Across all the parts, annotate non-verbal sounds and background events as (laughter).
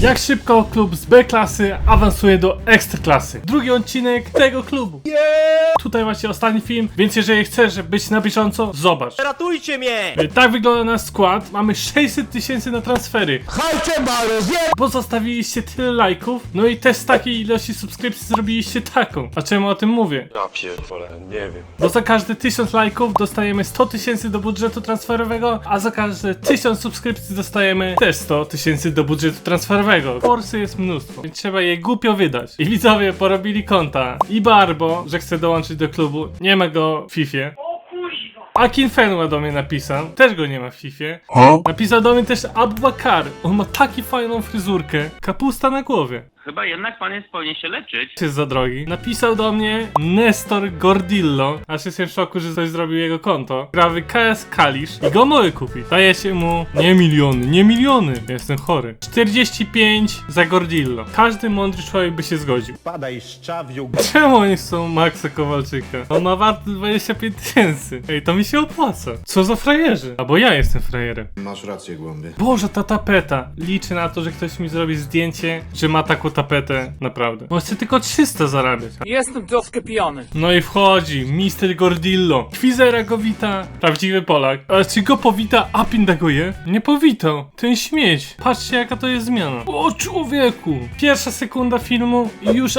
Jak szybko klub z B klasy awansuje do ekstra klasy. Drugi odcinek tego klubu. Tutaj właśnie ostatni film, więc jeżeli chcesz być na bieżąco, zobacz. Ratujcie mnie! Tak wygląda nasz skład. Mamy 600 tysięcy na transfery. Hajcie zje... Bo zostawiliście tyle lajków, no i też z takiej ilości subskrypcji zrobiliście taką. A czemu o tym mówię? Ja pierdolę, nie wiem. Bo za każde 1000 lajków dostajemy 100 tysięcy do budżetu transferowego, a za każde 1000 subskrypcji dostajemy też 100 tysięcy do budżetu transferowego. Forsy jest mnóstwo, więc trzeba je głupio wydać. I widzowie porobili konta. I Barbo, że chce dołączyć do klubu, nie ma go w Fifie. Akin Fenwa do mnie napisał, też go nie ma w Fifie. Napisał do mnie też Abubakar, on ma taki fajną fryzurkę, kapusta na głowie. Chyba jednak pan jest powinien się leczyć. jest za drogi. Napisał do mnie Nestor Gordillo. Aż jestem w szoku, że ktoś zrobił jego konto. Prawy KS Kalisz i go mogę kupić. Daje się mu nie miliony, nie miliony. Jestem chory. 45 za Gordillo. Każdy mądry człowiek by się zgodził. Padaj szczawiu. Czemu oni są Maxa Kowalczyka? On ma warty 25 tysięcy. Ej, to mi się opłaca. Co za frajerzy? Albo ja jestem frajerem. Masz rację, głąbie. Boże, ta tapeta. Liczę na to, że ktoś mi zrobi zdjęcie, że ma taką tapetę. Naprawdę. Bo chcę tylko 300 zarabiać. Jestem troszkę pijany. No i wchodzi Mister Gordillo. Kwizera go wita. Prawdziwy Polak. Ale czy go powita je? Nie powitał. Ten śmieć. Patrzcie jaka to jest zmiana. O człowieku. Pierwsza sekunda filmu i już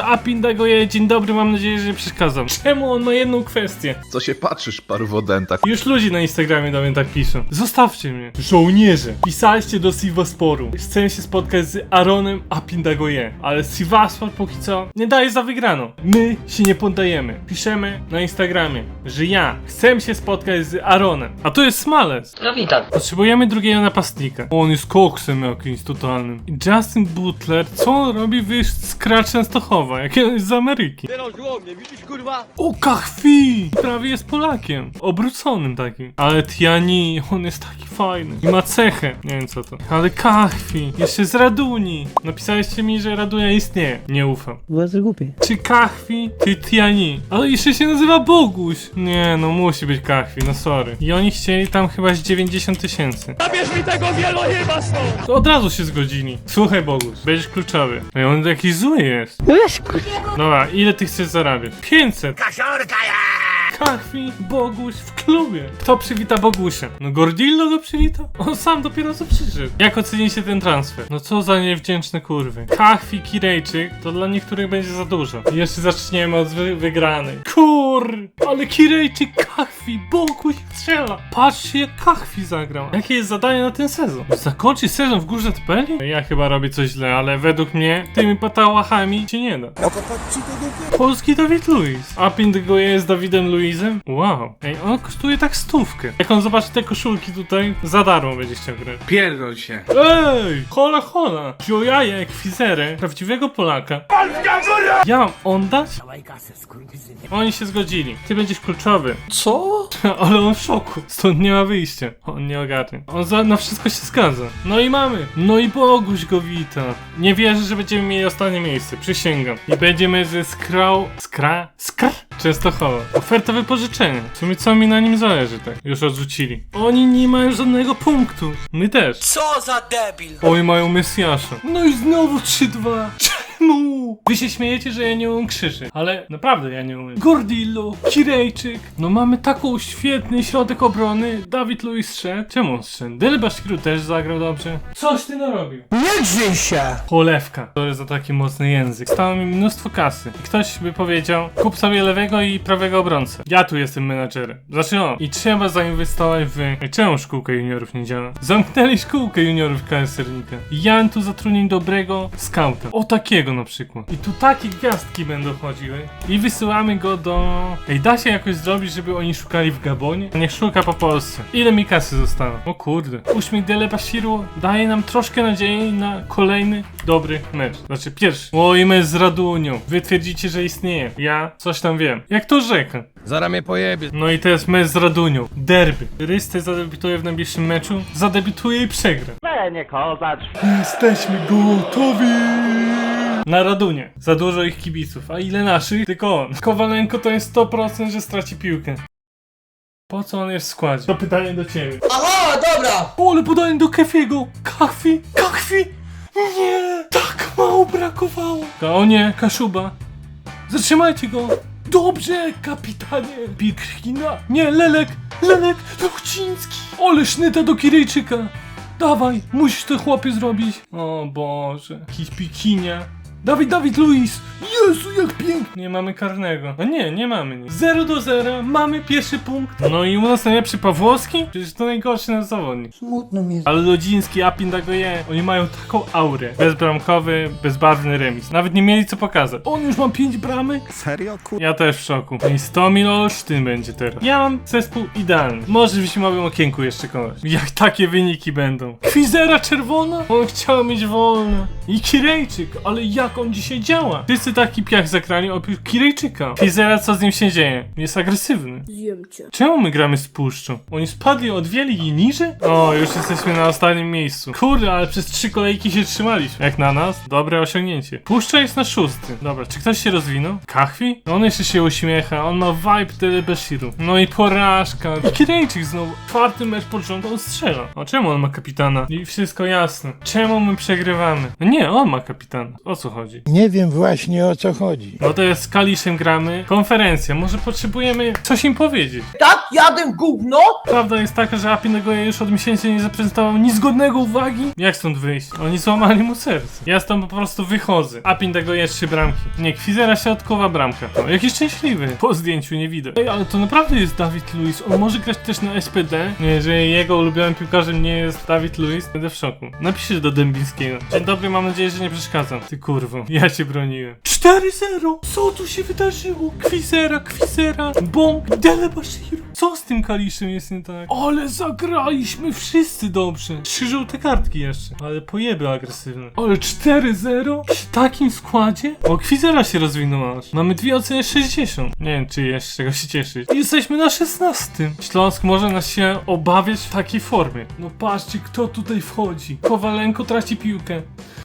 je. Dzień dobry, mam nadzieję, że nie przeszkadzam. (laughs) Czemu on ma jedną kwestię? Co się patrzysz, parwodenta? Już ludzie na Instagramie do mnie tak piszą. Zostawcie mnie. Żołnierze. Pisaliście do Sivasporu. Chcę się spotkać z Aaronem Apindagoye. Ale Sivaspor póki co nie daje za wygraną. My się nie poddajemy. Piszemy na Instagramie, że ja chcę się spotkać z Aaronem. A tu jest Smalec. No witam. Potrzebujemy drugiego napastnika. On jest koksem jakimś totalnym. I Justin Butler, co on robi w Skra Częstochowa? Jak on jest z Ameryki. Mnie, widzisz kurwa? O, Kachwi! Prawie jest Polakiem. Obróconym takim. Ale Tiani, on jest taki fajny. I ma cechę. Nie wiem co to. Ale Kachwi. Jeszcze z Raduni. Napisaliście mi, że Radunia istnieje. Nie ufam. Bardzo głupie. Czy Kachwi, czy Tiani? Ale jeszcze się nazywa Boguś. Nie, no musi być Kachwi, no sorry. I oni chcieli tam chyba z 90 tysięcy. Zabierz mi tego wieloryba stąd! To od razu się zgodzili. Słuchaj Boguś, będziesz kluczowy. No i on jakiś zły jest. No jest kur... Dobra, ile ty chcesz zarabiać? 500. Kachwi, Boguś w klubie. Kto przywita Bogusia? No Gordillo go przywita? On sam dopiero co przyszedł. Jak ocenicie ten transfer? No co za niewdzięczne kurwy. Kachwi, Kirejczyk, to dla niektórych będzie za dużo. I jeszcze zaczniemy od wy wygranej. Kur, ale Kirejczyk, Kachwi, Boguś strzela. Patrzcie jak Kachwi zagrał. Jakie jest zadanie na ten sezon? Zakończy sezon w górze tabeli? Ja chyba robię coś źle, ale według mnie tymi patałachami się nie da. Polski Dawid Luiz. A Pindygo jest Dawidem Luizem? Wow. Ej, on kosztuje tak stówkę. Jak on zobaczy te koszulki tutaj, za darmo będzie chciał grać. Pierdol się. Ej! Hola hola! Wziął jaja jak fizerę prawdziwego Polaka. Ja mam on dać? Oni się zgodzili. Ty będziesz kluczowy. Co? (laughs) Ale on w szoku. Stąd nie ma wyjścia. On nie ogarnie. On za, na wszystko się zgadza. No i mamy. No i Boguś go wita. Nie wierzę, że będziemy mieli ostatnie miejsce. Przysięgam. I będziemy ze Skrał... Skra? Skr? Częstochowa. Oferta wypożyczenia. W sumie co mi na nim zależy, tak? Już odrzucili. Oni nie mają żadnego punktu. My też. Co za debil! Oj, mają Mesjasza. No i znowu 3-2. (laughs) Czemu? Wy się śmiejecie, że ja nie umiem krzyczy, ale naprawdę ja nie umiem. Gordillo, Kirejczyk. No mamy taką świetny środek obrony. Dawid Luiz strzedł. Czemu on strzedł? Też zagrał dobrze. Coś ty narobił. Nie drzyj się! Polewka. To jest za taki mocny język. Stało mi mnóstwo kasy. I ktoś by powiedział, kup sobie lewego i prawego obrońcę. Ja tu jestem menadżerem. Znaczy o, i trzeba zainwestować w... Czemu szkółka juniorów nie działa? Zamknęli szkółkę juniorów KS Sernika. Jan tu zatrudnił dobrego skauta. O takiego na przykład. I tu takie gwiazdki będą chodziły. I wysyłamy go do... Ej, da się jakoś zrobić, żeby oni szukali w Gabonie? Niech szuka po Polsce. Ile mi kasy zostało? O kurde. Uśmiech Dele Bashiru daje nam troszkę nadziei na kolejny dobry mecz. Znaczy pierwszy. Oj, mecz z Radunią. Wy twierdzicie, że istnieje. Ja coś tam wiem. Jak to rzeka. Zara mnie pojebie. No i teraz mecz z Radunią. Derby. Rysty zadebiutuje w najbliższym meczu. Zadebiutuje i przegra. Nie kozacz! Jesteśmy gotowi! Na Radunie. Za dużo ich kibiców. A ile naszych? Tylko on. Kowalenko to jest 100%, że straci piłkę. Po co on jest w składzie? To pytanie do ciebie. Aha, dobra! O, ale podanie do Kefiego! Kachwi! Kachwi! Nie! Tak mało brakowało! O nie, Kaszuba! Zatrzymajcie go! Dobrze, kapitanie! Pikrina! Nie, Lelek! Lelek! Luchciński! Ole sznyta do Kirejczyka! Dawaj, musisz to chłopie zrobić! O Boże, jakiś pikinia! Dawid, Dawid, Luis! Jezu, jak pięknie! Nie mamy karnego. No nie, nie mamy nic. 0 do 0, mamy pierwszy punkt. No i u nas najlepszy Pawłowski? Przecież to najgorszy nasz zawodnik. Smutno mi jest. Ale Lodziński, Apindagoje, oni mają taką aurę. Bezbramkowy, bezbarwny remis. Nawet nie mieli co pokazać. On już ma 5 bramy? Serio, kur... Ja też w szoku. No I 100 mil Olsztyn będzie teraz. Ja mam zespół idealny. Może w zimowym okienku jeszcze kogoś. Jak takie wyniki będą. Kwizera czerwona? On chciał mieć wolne. I Kirejczyk, ale jak on dzisiaj działa? Wszyscy taki piach zagrali oprócz Kirejczyka. Kwizera, co z nim się dzieje? Jest agresywny. Zjem cię. Czemu my gramy z puszczą? Oni spadli o dwie ligi niżej? O, już jesteśmy na ostatnim miejscu. Kurde, ale przez trzy kolejki się trzymaliśmy. Jak na nas, dobre osiągnięcie. Puszcza jest na szóstym. Dobra, czy ktoś się rozwinął? Kachwi? On jeszcze się uśmiecha, on ma vibe Telebeshiru. No i porażka. Kirejczyk znowu. Czwarty mecz pod rząd, on strzela. O, czemu on ma kapitana? I wszystko jasne. Czemu my przegrywamy? No nie, on ma kapitana. O co chodzi? Nie wiem właśnie o co chodzi. No to jest z Kaliszem gramy. Konferencja, może potrzebujemy coś im powiedzieć. Tak, jadę gówno! Prawda jest taka, że Api Nagoya już od miesięcy nie zaprezentował nic godnego uwagi. Jak stąd wyjść? Oni złamali mu serce. Ja stąd po prostu wychodzę. Api Nagoya trzy bramki. Nie, Kwizera środkowa bramka. O, jaki szczęśliwy. Po zdjęciu nie widać. Ej, ale to naprawdę jest Dawid Luiz. On może grać też na SPD. Nie, jeżeli jego ulubionym piłkarzem nie jest Dawid Luiz, będę w szoku. Napiszę do Dębińskiego. Dzień dobry, mam nadzieję, że nie przeszkadzam. Ty kurwo, ja cię broniłem. 4-0! Co tu się wydarzyło? Kwizera, Kwizera, Bąk, Delebashiru. Co z tym Kaliszem jest nie tak? Ale zagraliśmy wszyscy dobrze. Trzy żółte kartki jeszcze. Ale pojeby agresywne. Ale 4-0? W takim składzie? O, Kwizera się rozwinął aż. Mamy dwie oceny 60. Nie wiem, czy jest z czego się cieszyć. Jesteśmy na 16. Śląsk może nas się obawiać w takiej formie. No patrzcie, kto tutaj wchodzi. Kowalenko traci piłkę.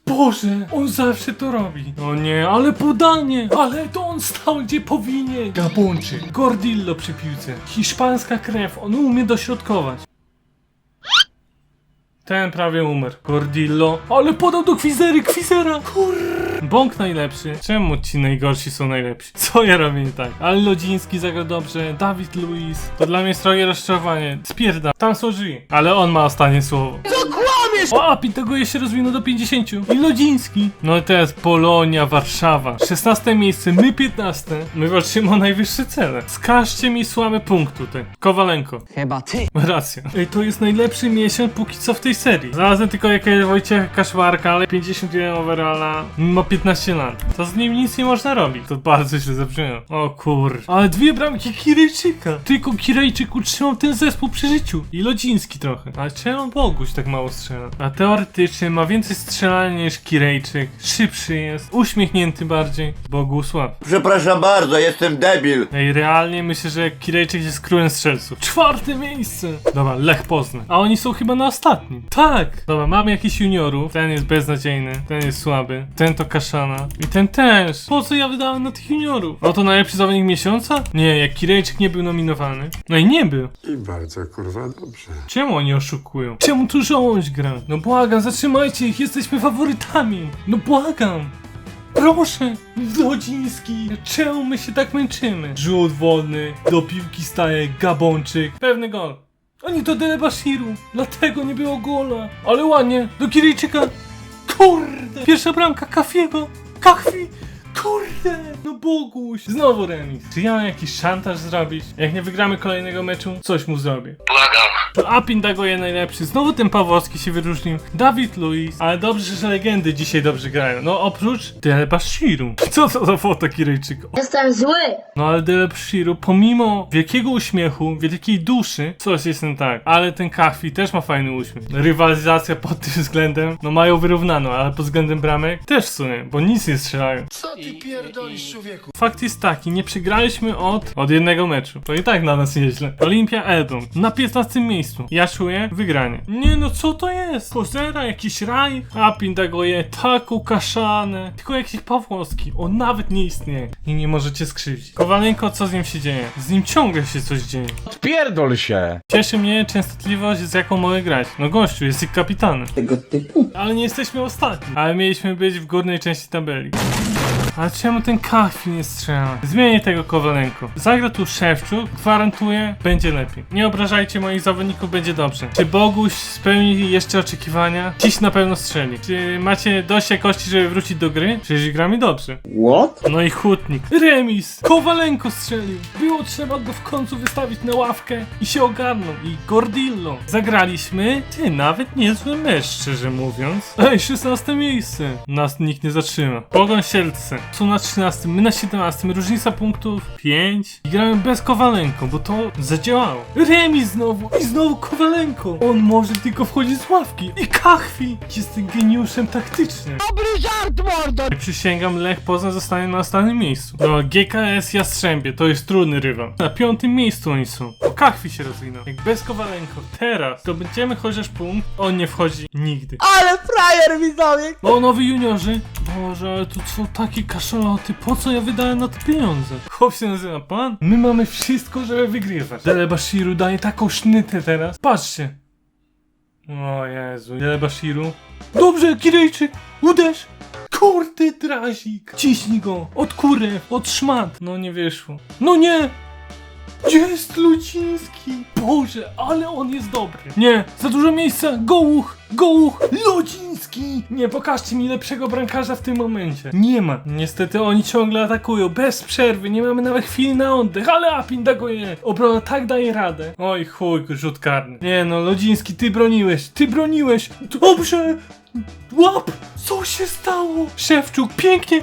Boże, on zawsze to robi. O nie, ale podanie! Ale to on stał gdzie powinien. Gabonczyk, Gordillo przy piłce. Hiszpańska krew, on umie dośrodkować. Ten prawie umarł. Gordillo. Ale podał do Kwizery, Kwizera! Kur... Bąk najlepszy. Czemu ci najgorsi są najlepsi? (laughs) Co ja robię nie tak? Ale Lodziński zagrał dobrze, Dawid Luiz. To dla mnie jest trochę rozczarowanie. Spierda. Tam są drzwi. Ale on ma ostatnie słowo. Kłamiesz? O, Api tego jeszcze rozwinął do 50. I Lodziński. No i teraz Polonia, Warszawa. 16 miejsce, my 15. My walczymy o najwyższe cele. Skażcie mi słaby punkt tutaj. Kowalenko. Chyba ty. Racja. Ej, to jest najlepszy miesiąc póki co w tej serii. Znalazłem tylko jakiegoś Wojciecha Kaszmarka, ale 51 overalla, ma 15 lat. To z nim nic nie można robić. To bardzo źle zabrzmiało. O kur... Ale dwie bramki Kirejczyka. Tylko Kirejczyk utrzymał ten zespół przy życiu. I Lodziński trochę. Ale czemu Boguś tak mało strzela? A teoretycznie ma więcej strzelania niż Kirejczyk. Szybszy jest. Uśmiechnięty bardziej. Bogusław. Przepraszam bardzo, jestem debil. Ej, realnie myślę, że Kirejczyk jest królem strzelców. Czwarte miejsce! Dobra, Lech Poznań. A oni są chyba na ostatnim. Tak! Dobra, mamy jakichś juniorów. Ten jest beznadziejny, ten jest słaby, ten to kaszana. I ten też. Po co ja wydałem na tych juniorów? No to najlepszy zawodnik miesiąca? Nie, jak Kirejczyk nie był nominowany. No i nie był. I bardzo kurwa dobrze. Czemu oni oszukują? Czemu tu żołądź gra? No błagam, zatrzymajcie ich, jesteśmy faworytami. No błagam. Proszę, Lodziński, czemu my się tak męczymy? Rzut wolny, do piłki staje Gabonczyk, pewny gol. Oni to Delebashiru, dlatego nie było gola. Ale ładnie, do Kirijczyka. Kurde, pierwsza bramka Kafiego. Kachwi, kurde, no Boguś. Znowu remis. Czy ja mam jakiś szantaż zrobić? Jak nie wygramy kolejnego meczu, coś mu zrobię. To Apin Dagoje najlepszy. Znowu ten Pawłowski się wyróżnił. Dawid Luiz. Ale dobrze, że legendy dzisiaj dobrze grają. No oprócz Delebashiru. Co to za foto Kirejczyka? Jestem zły! No ale Delebashiru, pomimo wielkiego uśmiechu, wielkiej duszy, coś jest nie tak. Ale ten Kachwi też ma fajny uśmiech. Rywalizacja pod tym względem, no mają wyrównaną, ale pod względem bramek też w sumie, bo nic nie strzelają. Co ty pierdolisz, człowieku? Fakt jest taki, nie przegraliśmy od, od jednego meczu. To i tak na nas nieźle. Olimpia Eldon na 15 miejscu. Ja czuję wygranie. Nie no, co to jest? Kozera, jakiś raj? A Pindagoje, tak ukaszane. Tylko jakiś Pawłowski. On nawet nie istnieje. I nie możecie skrzywdzić. Kowalenko, co z nim się dzieje? Z nim ciągle się coś dzieje. Odpierdol się! Cieszy mnie częstotliwość, z jaką mogę grać. No gościu, jest ich kapitanem. Tego typu. Ale nie jesteśmy ostatni. Ale mieliśmy być w górnej części tabeli. Ale czemu ten Kafi nie strzela? Zmienię tego Kowalenko. Zagra tu Szewczuk, gwarantuję, będzie lepiej. Nie obrażajcie moich zawodników, będzie dobrze. Czy Boguś spełni jeszcze oczekiwania? Dziś na pewno strzeli. Czy macie dość jakości, żeby wrócić do gry? Przecież gramy dobrze. What? No i Hutnik. Remis! Kowalenko strzelił. Było trzeba go w końcu wystawić na ławkę i się ogarnął. I Gordillo. Zagraliśmy? Ty, nawet niezły mecz, szczerze mówiąc. Ej, 16 miejsce. Nas nikt nie zatrzyma. Pogoń Sielce. Są na 13, my na 17. Różnica punktów 5. I gramy bez Kowalenko, bo to zadziałało. Remis znowu. I znowu Kowalenko. On może tylko wchodzić z ławki. I Kachwi. Jest geniuszem taktycznym. I Przysięgam, Lech Poznań zostanie na ostatnim miejscu. No, GKS Jastrzębie, to jest trudny rywal. Na piątym miejscu oni są. O Kachwi się rozwinął. Jak bez Kowalenko. Teraz to będziemy chociaż punkt, on nie wchodzi nigdy. Ale frajer widzowie! O, nowi juniorzy. Boże, ale tu są takie kaszaloty. Po co ja wydałem na to pieniądze? Chłop się nazywa pan. My mamy wszystko, żeby wygrywać. Dele Bashiru daje taką sznytę teraz. Patrzcie. O Jezu, Dele Bashiru. Dobrze, Kirejczyk, uderz. Kurde, drazik. Ciśnij go. Od kurew, od szmat. No nie wyszło. No nie. Gdzie jest Luciński? Boże, ale on jest dobry. Nie, za dużo miejsca. Gołuch, gołuch, Luciński. Nie, pokażcie mi lepszego brankarza w tym momencie. Nie ma. Niestety oni ciągle atakują, bez przerwy. Nie mamy nawet chwili na oddech, ale Apin da go je. Obrona tak daje radę. Oj, chuj, rzut karny. Nie no, Ludziński, ty broniłeś, ty broniłeś. Dobrze. Łap! Co się stało? Szewczuk, pięknie!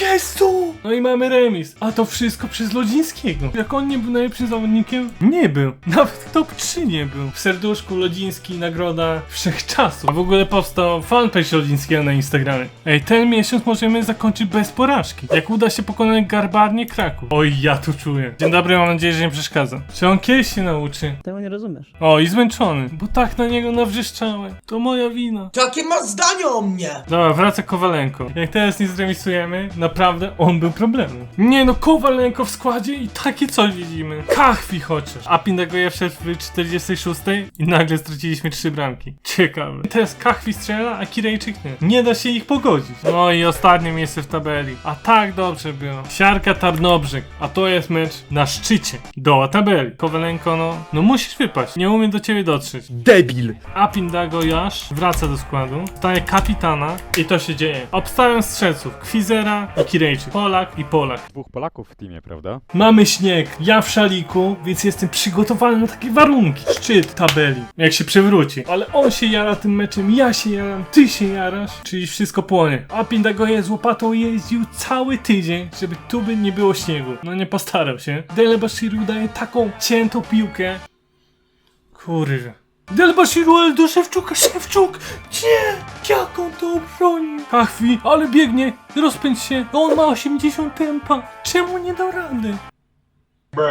Jest tu! No i mamy remis. A to wszystko przez Lodzińskiego. Jak on nie był najlepszym zawodnikiem? Nie był. Nawet w top 3 nie był. W serduszku Lodziński nagroda wszechczasów. A w ogóle powstał fanpage Lodzińskiego na Instagramie. Ej, ten miesiąc możemy zakończyć bez porażki. Jak uda się pokonać Garbarnie Kraków. Oj, ja tu czuję. Dzień dobry, mam nadzieję, że nie przeszkadza. Czy on kiedyś się nauczy? Tego nie rozumiesz. O, i zmęczony. Bo tak na niego nawrzeszczałem. To moja wina. Jakie masz zdanie o mnie? Dobra, wraca Kowalenko. Jak teraz nie zremisujemy, naprawdę on był problemem. Nie no, Kowalenko w składzie i takie coś widzimy. Kachwi chociaż. A Pindagoje wszedł w 46 i nagle straciliśmy trzy bramki. Ciekawe. Teraz Kachwi strzela, a Kirejczyk nie. Nie da się ich pogodzić. No i ostatnie miejsce w tabeli. A tak dobrze było. Siarka Tarnobrzeg. A to jest mecz na szczycie. Doła tabeli. Kowalenko, no, no musisz wypaść. Nie umiem do ciebie dotrzeć. Debil! Apindago Jasz wraca do składu, staje kapitana i to się dzieje. Obstawiam strzelców Kwizera i Kirejczyk. Polak i Polak. Dwóch Polaków w teamie, prawda? Mamy śnieg, ja w szaliku, więc jestem przygotowany na takie warunki. Szczyt tabeli, jak się przewróci. Ale on się jara tym meczem, ja się jaram, ty się jarasz, czyli wszystko płonie. Apindago je z łopatą jeździł cały tydzień, żeby tu by nie było śniegu. No nie postarał się. Dele Bashiru daje taką ciętą piłkę. Kurwa. Del Bashiru do Szewczuka, Szewczuk! Nie! Jak on to obronił? Kachwi, ale biegnie, rozpędź się, on ma 80 tempa. Czemu nie dał rady?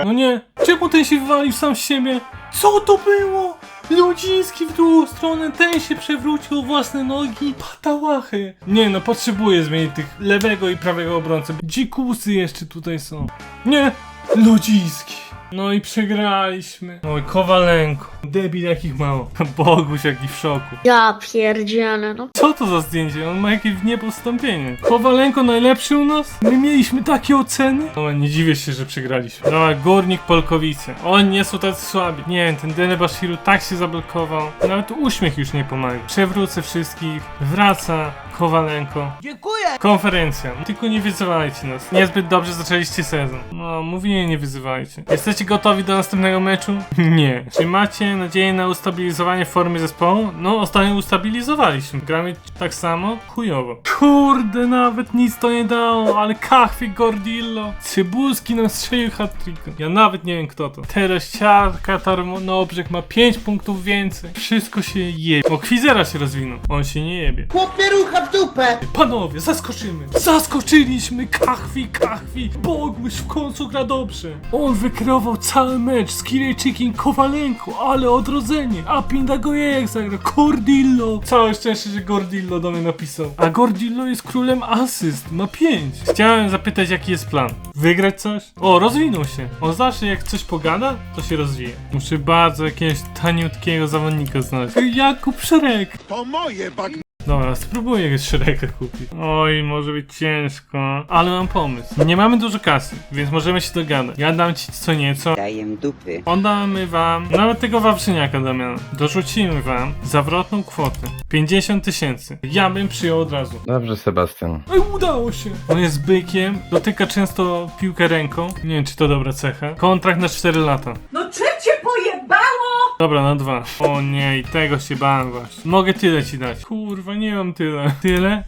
No nie, czemu ten się wywalił sam z siebie? Co to było? Ludziński w drugą stronę, ten się przewrócił o własne nogi. Patałachy. Nie no, potrzebuję zmienić tych lewego i prawego obrońcę. Dzikusy jeszcze tutaj są. Nie, Ludziński. No i przegraliśmy. Oj, Kowalenko. Debil jakich mało. Boguś jaki w szoku. Ja pierdzielę, no. Co to za zdjęcie? On ma jakieś wstąpienie. Kowalenko najlepszy u nas? My mieliśmy takie oceny? No nie dziwię się, że przegraliśmy. No Górnik Polkowice. Oni nie są tacy słabi. Nie ten Dele Bashiru tak się zablokował. Nawet uśmiech już nie pomaga. Przewrócę wszystkich. Wraca. Kowalenko. Dziękuję! Konferencja. Tylko nie wyzywajcie nas. Niezbyt dobrze zaczęliście sezon. No, mówię nie wyzywajcie. Jesteście gotowi do następnego meczu? (laughs) Nie. Czy macie nadzieję na ustabilizowanie formy zespołu? No, ostatnio ustabilizowaliśmy. Gramy tak samo? Chujowo. Kurde, nawet nic to nie dało, ale Kachwie Gordillo. Cybulski nam strzelił hat Ja nawet nie wiem kto to. Teraz Ciarka Tarnobrzeg ma 5 punktów więcej. Wszystko się jebie. O, Kwizera się rozwinął. On się nie jebie. Chłopie rucha w dupę! Panowie, zaskoczymy! Zaskoczyliśmy! Kachwi, Kachwi! Boguś w końcu gra dobrze! On wykreował cały mecz z Kirejczykiem Kowalenko, ale odrodzenie! A Pindagoje jak zagra, Gordillo! Całe szczęście, że Gordillo do mnie napisał. A Gordillo jest królem asyst, ma 5. Chciałem zapytać, jaki jest plan. Wygrać coś? O, rozwinął się. On zawsze jak coś pogada, to się rozwije. Muszę bardzo jakiegoś taniutkiego zawodnika znaleźć. Jakub Szereg! Dobra, spróbuję Shreka kupić. Oj, może być ciężko, ale mam pomysł. Nie mamy dużo kasy, więc możemy się dogadać. Ja dam ci co nieco. Daję dupy. Oddamy wam, nawet tego wawrzyniaka Damiana. Dorzucimy wam zawrotną kwotę. 50 tysięcy. Ja bym przyjął od razu. Dobrze, Sebastian. Ej, udało się! On jest bykiem, dotyka często piłkę ręką. Nie wiem, czy to dobra cecha. Kontrakt na 4 lata. No czym cię pojebało? Dobra, na dwa. O nie, i tego się bałem właśnie. Mogę tyle ci dać. Kurwa, nie mam tyle. Tyle?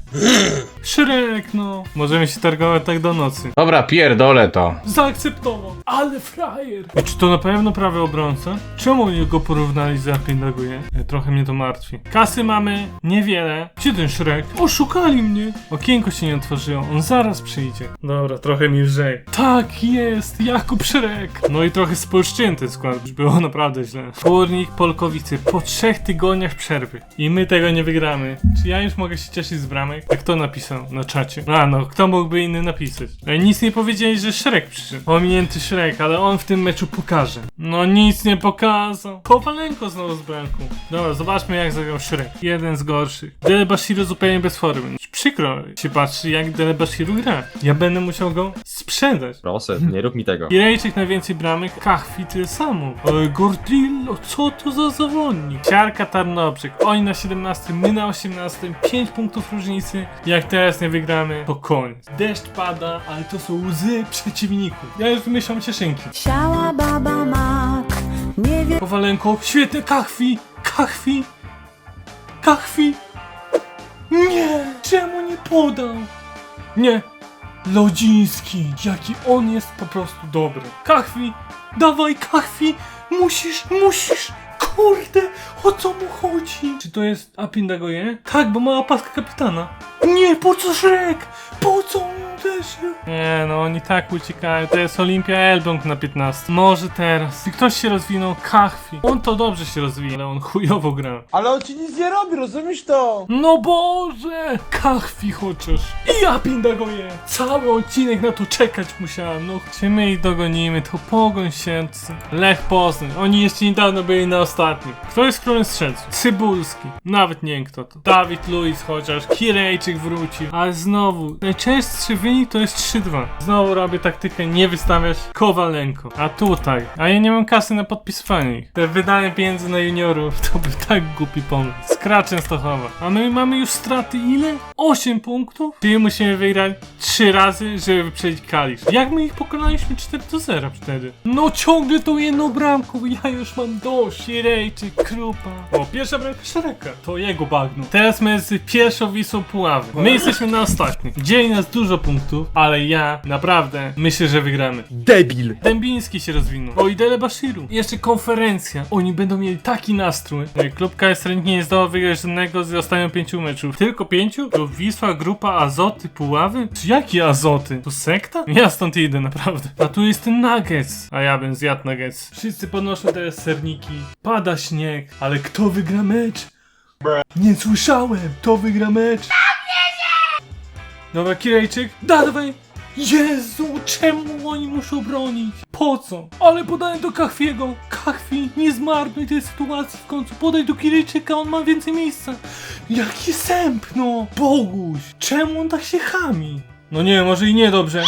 Szrek, no. Możemy się targować tak do nocy. Dobra, pierdolę to. Zaakceptował. Ale frajer. I czy to na pewno prawy obrońca? Czemu oni go porównali z Apindaguje? Trochę mnie to martwi. Kasy mamy niewiele. Gdzie ten Szrek? Oszukali mnie. Okienko się nie otworzyło. On zaraz przyjdzie. Dobra, trochę mi lżej. Tak jest, Jakub Szrek. No i trochę spolszczyęty skład. Już było (laughs) naprawdę źle. Górnik Polkowicy po trzech tygodniach przerwy. I my tego nie wygramy. Czy ja już mogę się cieszyć z bramek? A kto napisał na czacie? A no, kto mógłby inny napisać? E, nic nie powiedzieli, że Szrek przyszedł. Pominięty Szrek, ale on w tym meczu pokaże. No nic nie pokazał. Kowalenko znowu z bramką. Dobra, zobaczmy jak zagrał Szrek. Jeden z gorszych. Delebashiru zupełnie bez formy. Przykro się patrzy jak Delebashiru gra. Ja będę musiał go sprzedać. Proszę, nie rób mi tego. Irejczyk najwięcej bramek, Kachwi tyle samo. Ale Gordillo, co to za zawodnik? Siarka Tarnobrzeg, oni na 17, my na 18, 5 punktów różnicy. Jak teraz nie wygramy, to koniec. Deszcz pada, ale to są łzy przeciwników. Ja już wymyślam cieszynki. Siała baba mak, nie wie... Powalenko, świetne Kachwi, Kachwi, Kachwi. Nie, czemu nie podał? Nie, Lodziński, jaki on jest po prostu dobry. Kachwi, dawaj Kachwi, musisz, musisz, kurde, o co mu chodzi? Czy to jest Apindagoje? Tak, bo ma opaskę kapitana. Nie, po co Shrek? Po co uderzył? Nie, no oni tak uciekają, to jest Olimpia Elbląg na 15. Może teraz. Gdy ktoś się rozwinął, Kachwi. On to dobrze się rozwija, ale on chujowo gra. Ale on ci nic nie robi, rozumiesz to? No Boże! Kachwi chociaż. I ja pindagoję. Cały odcinek na to czekać musiałem. No, czy my ich dogonimy, to pogoń się. Lech Poznań. Oni jeszcze niedawno byli na ostatnim. Kto jest królem strzelców? Cybulski. Nawet nie wiem kto to. Dawid Luiz chociaż. Kirejczyk wrócił. Ale znowu, najczęstszy wynik to jest 3-2. Znowu robię taktykę nie wystawiać Kowalenko. A tutaj. A ja nie mam kasy na podpisywanie ich. Te wydanie pieniędzy na juniorów to był tak głupi pomysł. Skra Częstochowa. A my mamy już straty ile? 8 punktów? Czyli musimy wygrać 3 razy, żeby wyprzedzić Kalisz. Jak my ich pokonaliśmy 4 do 0 wtedy? No ciągle tą jedną bramką, ja już mam dość. Sirejczyk, Krupa. O, pierwsza bramka Szereka. To jego bagno. Teraz my z pierwszą Wisłą Puławy. My jesteśmy na ostatnim. Dzieli nas dużo punktów, ale ja naprawdę myślę, że wygramy. Debil! Dębiński się rozwinął. O, i Dele Bashiru. I jeszcze konferencja. Oni będą mieli taki nastrój. Klub KS nie zdołał wygrać żadnego z ostatnich pięciu meczów. Tylko pięciu? To Wisła, grupa Azoty, Puławy? Czy jakie Azoty? To sekta? Ja stąd idę, naprawdę. A tu jest ten Nuggets. A ja bym zjadł Nuggets. Wszyscy podnoszą teraz serniki. Pada śnieg. Ale kto wygra mecz? Nie słyszałem. Kto wygra mecz? Dobra, Kirejczyk, dawaj! Jezu, czemu oni muszą bronić? Po co? Ale podaj do Kachwiego. Kachwi, nie zmarnuj tej sytuacji w końcu. Podaj do Kirejczyka, on ma więcej miejsca. Jaki sęp, no! Boguś, czemu on tak się chami? No nie, może i niedobrze.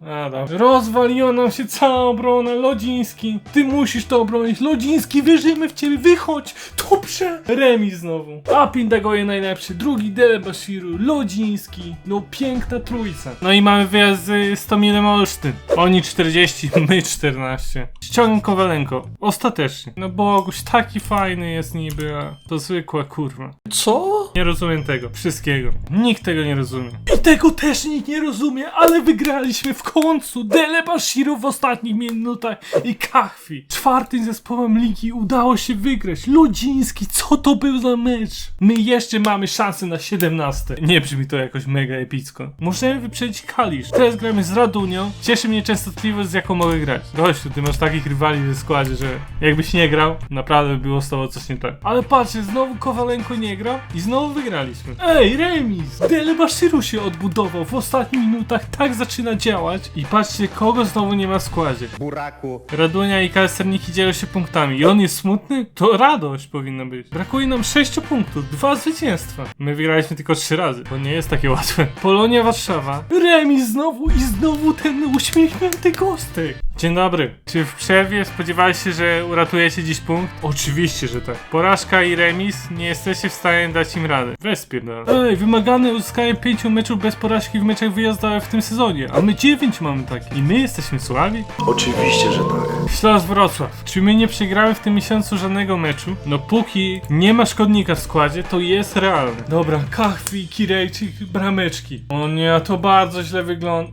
A, dobrze. Rozwaliła nam się cała obrona, Lodziński. Ty musisz to obronić. Lodziński, wierzymy w ciebie, wychodź. Dobrze. Remis znowu. A Pindagoje najlepszy, drugi Dele Bashiru, Lodziński. No piękna trójca. No i mamy wyjazd z Stomilem Olsztyn. Oni 40, (laughs) my 14. Ściągam Kowalenko. Ostatecznie. No Boguś, taki fajny jest niby, a to zwykła kurwa. Co? Nie rozumiem tego. Wszystkiego. Nikt tego nie rozumie. I tego też nikt nie rozumie, ale wygraliśmy w końcu Dele Bashiru w ostatnich minutach i Kachwi. Czwartym zespołem ligi udało się wygrać. Ludziński, co to był za mecz? My jeszcze mamy szansę na 17. Nie brzmi to jakoś mega epicko. Możemy wyprzedzić Kalisz. Teraz gramy z Radunią. Cieszy mnie częstotliwość, z jaką mogę grać. Gościu, ty masz takich rywali w składzie, że jakbyś nie grał, naprawdę by było z tobą coś nie tak. Ale patrzcie, znowu Kowalenko nie grał i znowu wygraliśmy. Ej, remis! Dele Bashiru się odbudował w ostatnich minutach, tak zaczyna działać. I patrzcie, kogo znowu nie ma w składzie. Buraku. Radunia i Kalesterniki dzielą się punktami. I on jest smutny? To radość powinna być. Brakuje nam 6 punktów, dwa zwycięstwa. My wygraliśmy tylko 3 razy, to nie jest takie (laughs) łatwe. Polonia Warszawa. Remis znowu i znowu ten uśmiechnięty kostek. Dzień dobry. Czy w przerwie spodziewałeś się, że uratujecie dziś punkt? Oczywiście, że tak. Porażka i remis, nie jesteście w stanie dać im rady. Weź spierdolę. Ej, wymagane uzyskanie 5 meczów bez porażki w meczach wyjazdowych w tym sezonie, a my 9 mamy tak. I my jesteśmy słabi? Oczywiście, że tak. Ślos Wrocław. Czy my nie przegramy w tym miesiącu żadnego meczu? No póki nie ma szkodnika w składzie, to jest realne. Dobra, Kachwi, Kirejczyk, brameczki. O nie, a to bardzo źle wygląda.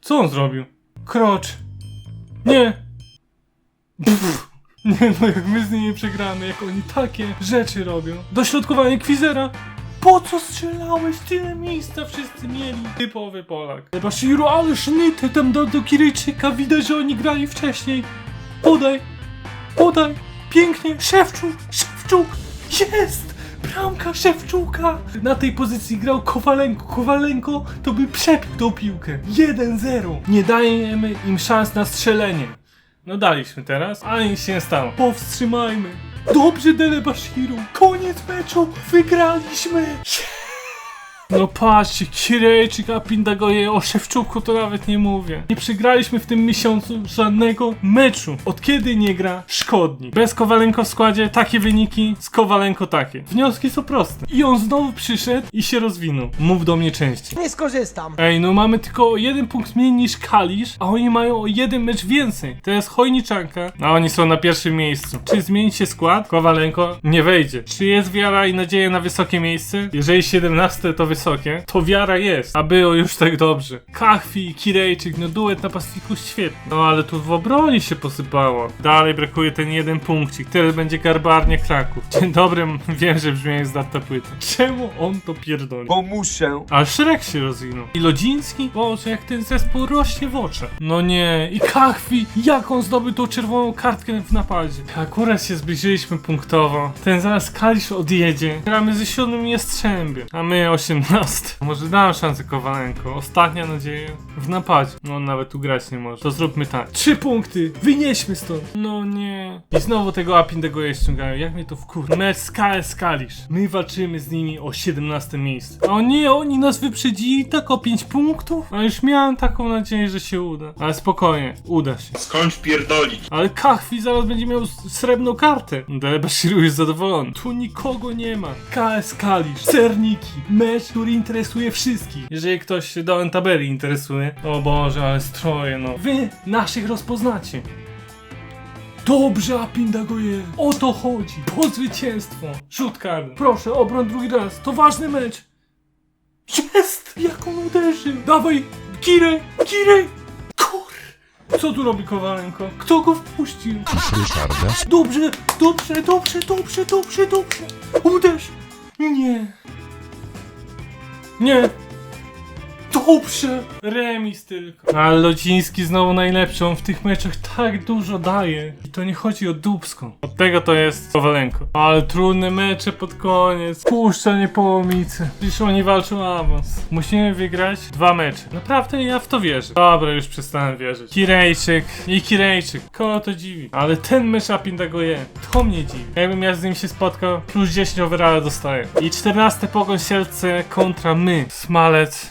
Co on zrobił? Krocz. Nie. Pff. Nie no, jak my z nimi przegramy, jak oni takie rzeczy robią. Dośrodkowanie Kwizera. Po co strzelałeś? Tyle miejsca wszyscy mieli. Typowy Polak. Bashiru, ale sznyty tam do, do Kirejczyka. Widać, że oni grali wcześniej. Podaj. Podaj. Pięknie. Szewczuk. Szewczuk. Jest. Bramka Szewczuka. Na tej pozycji grał Kowalenko. Kowalenko to by przepił tą piłkę. 1-0. Nie dajemy im szans na strzelenie. No daliśmy teraz, ale nic się nie stało. Powstrzymajmy. Dobrze, Dele Bashiru. Koniec meczu. Wygraliśmy. No patrzcie, Kirejczyk, a Pindagoje, o Szewczuku to nawet nie mówię. Nie przegraliśmy w tym miesiącu żadnego meczu. Od kiedy nie gra Szkodnik? Bez Kowalenko w składzie, takie wyniki, z Kowalenko takie. Wnioski są proste. I on znowu przyszedł i się rozwinął. Mów do mnie częściej. Nie skorzystam. Ej, no mamy tylko o jeden punkt mniej niż Kalisz, a oni mają o jeden mecz więcej. To jest Chojniczanka, a oni są na pierwszym miejscu. Czy zmieni się skład? Kowalenko nie wejdzie. Czy jest wiara i nadzieja na wysokie miejsce? Jeżeli 17 to wysokie, to wiara jest. A było już tak dobrze. Kachwi i Kirejczyk, no duet napastników świetny. No ale tu w obronie się posypało. Dalej brakuje ten jeden punkcik. Tyle będzie garbarnie Kraków. (laughs) Dzień dobry, (laughs) wiem, że brzmi jak zdatna płyta. Czemu on to pierdoli? Bo muszę. A Szrek się rozwinął. I Lodziński? Boże, jak ten zespół rośnie w oczach. No nie. I Kachwi, jak on zdobył tą czerwoną kartkę w napadzie. Akurat się zbliżyliśmy punktowo. Ten zaraz Kalisz odjedzie. Gramy ze siódmym Jastrzębiem. A my 18. Może dam szansę Kowalenko. Ostatnia nadzieja. W napadzie. No on nawet tu grać nie może. To zróbmy tak. Trzy punkty. Wynieśmy stąd. No nie. I znowu tego Apindego je ściągają. Jak mnie to wkur... Mecz z KS Kalisz. My walczymy z nimi o 17 miejsce. O nie, oni nas wyprzedzili tak o 5 punktów? A już miałem taką nadzieję, że się uda. Ale spokojnie, uda się. Skąd pierdolić? Ale Kachwi zaraz będzie miał srebrną kartę. Dele Bashiru jest zadowolony. Tu nikogo nie ma. KS Kalisz, Cerniki, mecz, który interesuje wszystkich. Jeżeli ktoś się do tabeli interesuje. O Boże, ale stroje no. Wy naszych rozpoznacie. Dobrze, Apindagoje. O to chodzi. Po zwycięstwo. Rzut karny. Proszę, obroń drugi raz. To ważny mecz. Jest! Jak on uderzył. Dawaj, Kirej, Kirej. Kur... Co tu robi Kowalenko? Kto go wpuścił? Dobrze, dobrze, dobrze, dobrze, dobrze, dobrze. Uderz! Nie. Nie. Dobrze! Remis tylko. Ale Lociński znowu najlepszy, on w tych meczach tak dużo daje. I to nie chodzi o dubską. Od tego to jest Kowalenko. Ale trudne mecze pod koniec. Puszczanie połomicy. Przecież oni walczą o awans. Musimy wygrać dwa mecze. Naprawdę ja w to wierzę. Dobra, już przestałem wierzyć. Kirejczyk i Kirejczyk. Kogo to dziwi? Ale ten mecz Apindagoje, to mnie dziwi. Jakbym ja z nim się spotkał, plus 10 overalla dostaję. I 14 pogoń Sielce kontra my. Smalec.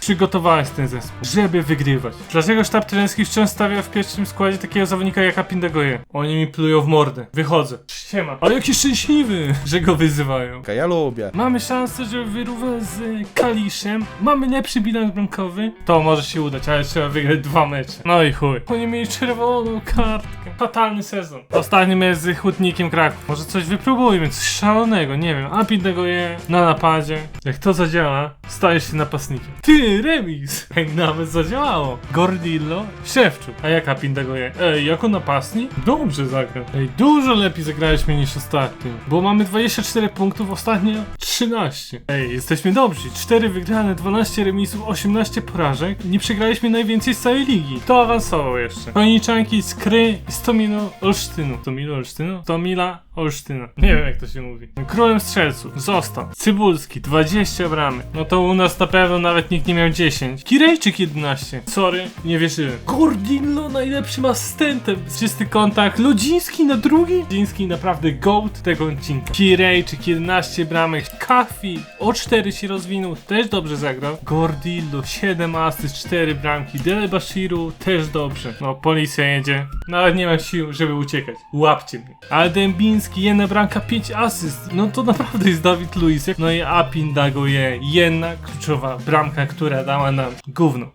Przygotowałeś ten zespół, żeby wygrywać. Dlaczego sztab trenerski wciąż stawia w pierwszym składzie takiego zawodnika jak Apindagoje? Oni mi plują w mordę. Wychodzę. Siema. Ale jaki szczęśliwy, że go wyzywają. Ja lubię. Mamy szansę, żeby wyrównać z Kaliszem. Mamy lepszy bilans bramkowy. To może się udać, ale trzeba wygrać dwa mecze. No i chuj. Oni mieli czerwoną kartkę. Fatalny sezon. Ostatni mecz z Hutnikiem Kraków. Może coś wypróbujmy, coś szalonego, nie wiem. Apin tego je na napadzie. Jak to zadziała, stajesz się napastnikiem. Ty, remis! Luis. (laughs) Ej, nawet zadziałało. Gordillo, Szewczuk. A jaka Pindaguje? Ej, jako napastnik? Dobrze zagrał. Ej, dużo lepiej zagraliśmy niż ostatnio. Bo mamy 24 punktów, ostatnio 13. Ej, jesteśmy dobrzy. 4 wygrane, 12 remisów, 18 porażek. Nie przegraliśmy najwięcej z całej ligi. To awansował jeszcze. Koniczanki z Kry i Stomino Olsztynu. Stomilo Olsztynu? Stomila Olsztyna. Nie wiem jak to się mówi. Królem strzelców został. Cybulski 20 bramy. No to u nas na pewno nawet nikt nie miał 10. Kirejczyk 11. Sorry, nie wierzyłem. Gordillo najlepszym asystentem. Czysty kontakt. Lodziński na drugi. Lodziński naprawdę goat tego odcinka. Kirejczyk 11 bramek. Kafi o 4 się rozwinął. Też dobrze zagrał. Gordillo 7 asyst, 4 bramki. Dele Bashiru też dobrze. No policja jedzie. Nawet nie mam sił, żeby uciekać. Łapcie mnie. Ale Dębiński, jedna bramka, 5 asyst. No to naprawdę jest Dawid Luiz. No i Apin Dagoye, jedna kluczowa bramka, która dała nam gówno.